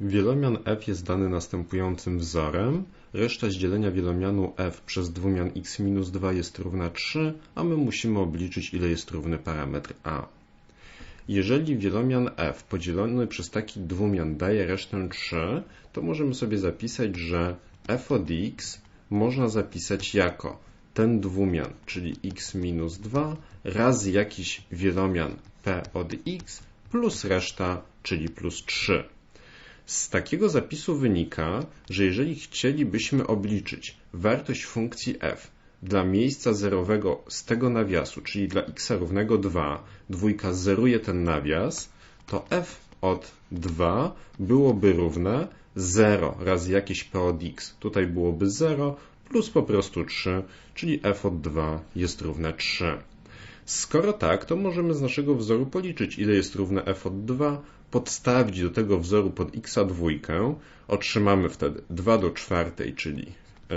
Wielomian f jest dany następującym wzorem. Reszta z dzielenia wielomianu f przez dwumian x minus 2 jest równa 3, a my musimy obliczyć ile jest równy parametr a. Jeżeli wielomian f podzielony przez taki dwumian daje resztę 3, to możemy sobie zapisać, że f od x można zapisać jako ten dwumian, czyli x minus 2 razy jakiś wielomian p od x plus reszta, czyli plus 3. Z takiego zapisu wynika, że jeżeli chcielibyśmy obliczyć wartość funkcji f dla miejsca zerowego z tego nawiasu, czyli dla x równego 2, dwójka zeruje ten nawias, to f od 2 byłoby równe 0 razy jakieś p od x. Tutaj byłoby 0 plus po prostu 3, czyli f od 2 jest równe 3. Skoro tak, to możemy z naszego wzoru policzyć, ile jest równe f od 2, podstawić do tego wzoru pod x dwójkę, otrzymamy wtedy 2 do czwartej, czyli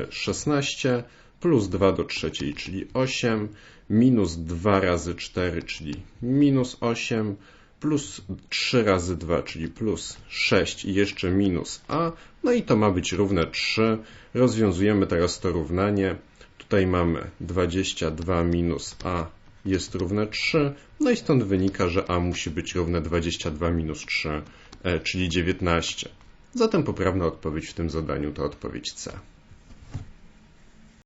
16, plus 2 do trzeciej, czyli 8, minus 2 razy 4, czyli minus 8, plus 3 razy 2, czyli plus 6 i jeszcze minus a, no i to ma być równe 3. Rozwiązujemy teraz to równanie. Tutaj mamy 22 minus a jest równe 3, no i stąd wynika, że a musi być równe 22 minus 3, czyli 19. Zatem poprawna odpowiedź w tym zadaniu to odpowiedź C.